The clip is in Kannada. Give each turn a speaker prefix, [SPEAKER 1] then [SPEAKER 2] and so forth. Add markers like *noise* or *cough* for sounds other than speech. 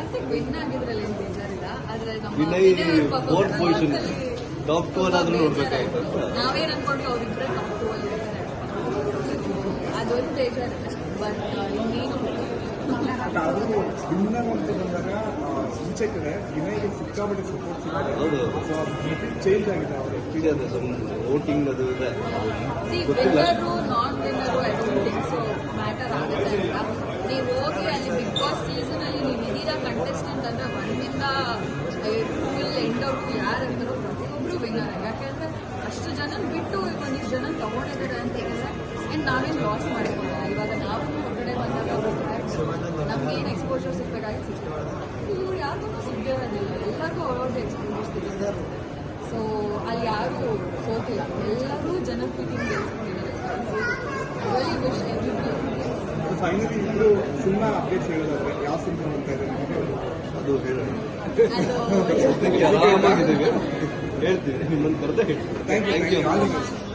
[SPEAKER 1] ಕಾರ್ತಿಕ್ ವಿನ್ ಆಗಿದ್ರಲ್ಲಿ ಬೇಜಾರಿಲ್ಲ ಆದ್ರೆ ನಮ್ಮ ತುಂಬಾ
[SPEAKER 2] ಅನ್ನಾದ್ರೂ
[SPEAKER 1] ಬೇಜಾರಾಯ್ತು.
[SPEAKER 2] ನೋಡ್ಬೇಕಾಯ್ತು.
[SPEAKER 1] ನಾವೇನ್ ಅನ್ಕೊಂಡ್ವಿ ಅವ್ರಿಬ್ರೆ ಟಾಪ್ ಟೂ ಅಲ್ಲಿ ಅದೊಂದು ಬೇಜಾರು ಬಟ್ ಇನ್ನೇನು
[SPEAKER 3] ಕಡೆ ವಿನಯ್ಗೆ ಸಿಕ್ಕಾಪಟ್ಟೆ ಸಪೋರ್ಟ್
[SPEAKER 2] ಹೌದು.
[SPEAKER 3] ಸೊ ಚೇಂಜ್ ಆಗಿದೆ ಅವರ
[SPEAKER 2] ವೋಟಿಂಗ್ ಅದು ಇದೆ. ಗೊತ್ತಿಲ್ಲ.
[SPEAKER 1] ಅಷ್ಟು ಜನ ಬಿಟ್ಟು ಒಂದಿಷ್ಟು ಜನ ತಗೊಂಡಿದ್ದಾರೆ ಅಂತ ಹೇಳಿದ್ರೆ ಏನ್ ನಾವೇನು ಲಾಸ್ ಮಾಡಿಲ್ಲ ಇವಾಗ ನಾವು ಹೊರಗಡೆ ಬಂದಾಗ ನಮ್ಗೆ ಏನು ಎಕ್ಸ್ಪೋಜರ್ ಸಿಗ್ಬೇಕಾಗಿ ಸಿಗ್ತದೆ. ಇವ್ರು ಯಾರಿಗೂ ಸಿಗದೇ ಇರೋದಿಲ್ಲ. ಎಲ್ಲರಿಗೂ ಅವ್ರವ್ರದ್ದು ಎಕ್ಸ್ಪೋಜರ್ ಸಿಗುತ್ತೆ. ಸೊ ಅಲ್ಲಿ ಯಾರು ಹೋಗಿಲ್ಲ ಎಲ್ಲರೂ ಜನಪ್ರೀತಿ ರಿಯಲಿ ವಿಶ್ ಎವ್ರಿಬಡಿ
[SPEAKER 3] ಫೈನಲಿ ಇಬ್ರು ಸಿನಿಮಾ ಅಪ್ಡೇಟ್ಸ್ ಹೇಳೋದಾದ್ರೆ ಯಾವ ಸಿನಿಮಾ ಅಂತ ಇದೆ
[SPEAKER 2] ಅದು ಹೇಳಿ. *laughs* ಹೇಳ್ತೀವಿ ನಿಮ್ಮನ್ನು ಕರೆದ
[SPEAKER 3] ಥ್ಯಾಂಕ್ ಯು ಥ್ಯಾಂಕ್ ಯು